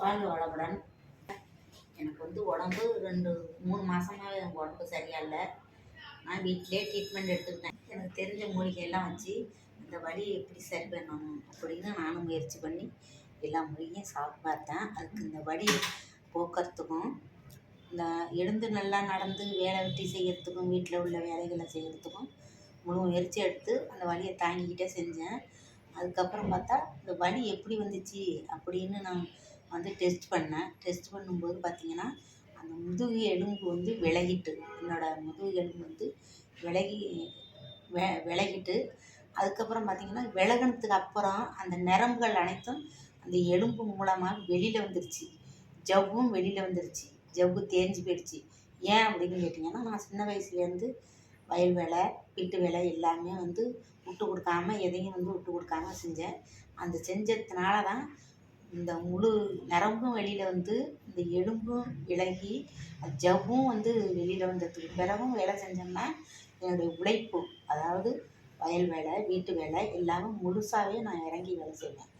வாழ்க வளமுடன் எனக்கு வந்து உடம்பு ரெண்டு மூணு மாதமாகவே எனக்கு உடம்பு சரியா இல்லை நான் வீட்டிலே ட்ரீட்மெண்ட் எடுத்துக்கிட்டேன். எனக்கு தெரிஞ்ச மூலிகையெல்லாம் வச்சு இந்த வலி எப்படி சரி பண்ணணும் அப்படின்னு நானும் முயற்சி பண்ணி எல்லா மூலிகையும் சாப்பிட்டு பார்த்தேன். அதுக்கு இந்த வலி போக்குறதுக்கும் இந்த எழுந்து நல்லா நடந்து வேலை வெட்டி செய்கிறதுக்கும் வீட்டில் உள்ள வேலைகளை செய்கிறதுக்கும் முழு முயற்சி எடுத்து அந்த வலியை தாங்கிக்கிட்டே செஞ்சேன். அதுக்கப்புறம் பார்த்தா இந்த வலி எப்படி வந்துச்சு அப்படின்னு நான் வந்து டெஸ்ட் பண்ணேன். டெஸ்ட் பண்ணும்போது பார்த்தீங்கன்னா அந்த முதுகு எலும்பு வந்து விலகிட்டு என்னோடய முதுகு எலும்பு வந்து விலகி வெ விலகிட்டு அதுக்கப்புறம் பார்த்தீங்கன்னா விலகினதுக்கு அப்புறம் அந்த நரம்புகள் அனைத்தும் அந்த எலும்பு மூலமாக வெளியில் வந்துருச்சு. ஜவ்வும் வெளியில் வந்துருச்சு. ஜவ்வு தேஞ்சு போயிடுச்சு. ஏன் அப்படின்னு கேட்டிங்கன்னா நான் சின்ன வயசுலேருந்து வயல் வேலை வீட்டு வேலை எல்லாமே வந்து விட்டு கொடுக்காம எதையும் வந்து விட்டு கொடுக்காம செஞ்சேன். அந்த செஞ்சதுனால தான் இந்த முழு நரம்பும் வெளியில் வந்து இந்த எலும்பும் விலகி ஜவ்வும் வந்து வெளியில் வந்ததுக்கு பிறகும் வேலை செஞ்சோம்னா என்னுடைய உழைப்பு அதாவது வயல் வேலை வீட்டு வேலை எல்லாமே முழுசாகவே நான் இறங்கி வேலை செய்வேன்.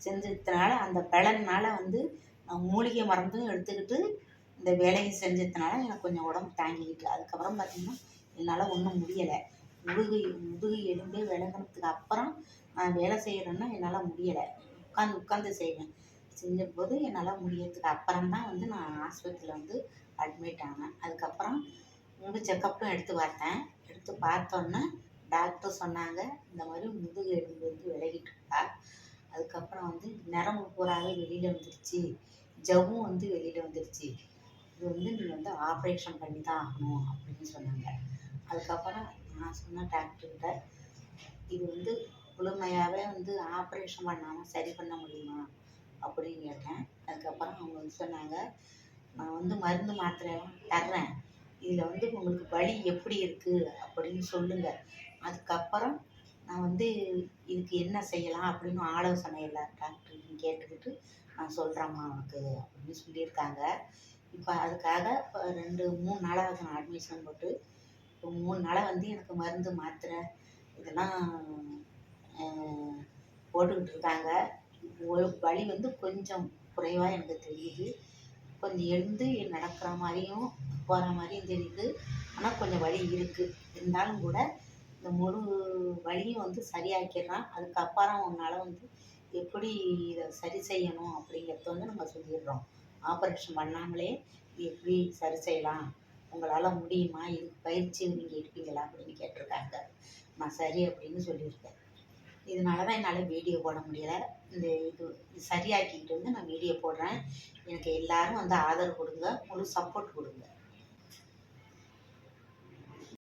செஞ்சதுனால அந்த பலனால வந்து நான் மூலிகை மருந்தும் எடுத்துக்கிட்டு இந்த வேலையை செஞ்சதுனால எனக்கு கொஞ்சம் உடம்பு தாங்கிக்கிட்டு அதுக்கப்புறம் பார்த்திங்கன்னா என்னால் ஒன்றும் முடியலை. முதுகு முதுகு எலும்பே விலகினதுக்கு அப்புறம் நான் வேலை செய்கிறேன்னா என்னால் முடியலை. உட்காந்து உட்காந்து செய்வேன். செஞ்சபோது என்னால் முடியறதுக்கு அப்புறம் தான் வந்து நான் ஆஸ்பத்திரியில் வந்து அட்மிட் ஆனேன். அதுக்கப்புறம் முழு செக்கப்பும் எடுத்து பார்த்தேன். எடுத்து பார்த்தோன்னே டாக்டர் சொன்னாங்க இந்த மாதிரி முதுகு எலும்பு வந்து விலகிட்டு இருக்கா. அதுக்கப்புறம் வந்து நரம்பு பூராவே வெளியில் வந்துருச்சு. ஜவ்வும் வந்து வெளியில் வந்துருச்சு. இது வந்து நீ வந்து ஆப்ரேஷன் பண்ணி தான் ஆகணும் அப்படின்னு சொன்னாங்க. அதுக்கப்புறம் நான் சொன்னேன் டாக்டர்கிட்ட இது வந்து முழுமையாகவே வந்து ஆப்ரேஷன் பண்ணாமல் சரி பண்ண முடியுமா? அப்படின்னு கேட்டேன். அதுக்கப்புறம் அவங்க வந்து சொன்னாங்க நான் வந்து மருந்து மாத்திரை தர்றேன். இதில் வந்து உங்களுக்கு வழி எப்படி இருக்குது அப்படின்னு சொல்லுங்கள் அதுக்கப்புறம் நான் வந்து இதுக்கு என்ன செய்யலாம் அப்படின்னு ஆலோசனை இல்லை டாக்டர் கேட்டுக்கிட்டு நான் சொல்கிறேம்மா உனக்கு அப்படின்னு சொல்லியிருக்காங்க. இப்போ அதுக்காக இப்போ ரெண்டு மூணு நாளாக நான் அட்மிஷன் போட்டு இப்போ மூணு நாளாக வந்து எனக்கு மருந்து மாத்திரை இதெல்லாம் போட்டுக்கிட்டு இருக்காங்க வலி வந்து கொஞ்சம் குறைவாக எனக்கு தெரியுது. கொஞ்சம் எழுந்து நடக்கிற மாதிரியும் போகிற மாதிரியும் தெரியுது. ஆனால் கொஞ்சம் வலி இருக்குது இருந்தாலும் கூட இந்த முழு வலியும் வந்து சரியாக்கிடுறான் அதுக்கப்புறம் உன்னால் வந்து எப்படி இதை சரி செய்யணும் அப்படிங்கிறத வந்து நம்ம சொல்லிடுறோம். ஆப்ரேஷன் பண்ணாமலே இது எப்படி சரி செய்யலாம்? உங்களால் முடியுமா? இதுக்கு பயிற்சி நீங்கள் இருப்பீங்களா அப்படின்னு கேட்டிருக்காங்க. நான் சரி அப்படின்னு சொல்லியிருக்கேன். இதனால தான் என்னால் வீடியோ போட முடியல. இந்த இது சரியாக்கிட்டு சரியாக்கிக்கிட்டு வந்து நான் வீடியோ போடுறேன். எனக்கு எல்லாரும் வந்து ஆதரவு கொடுங்க. முழு சப்போர்ட் கொடுங்க.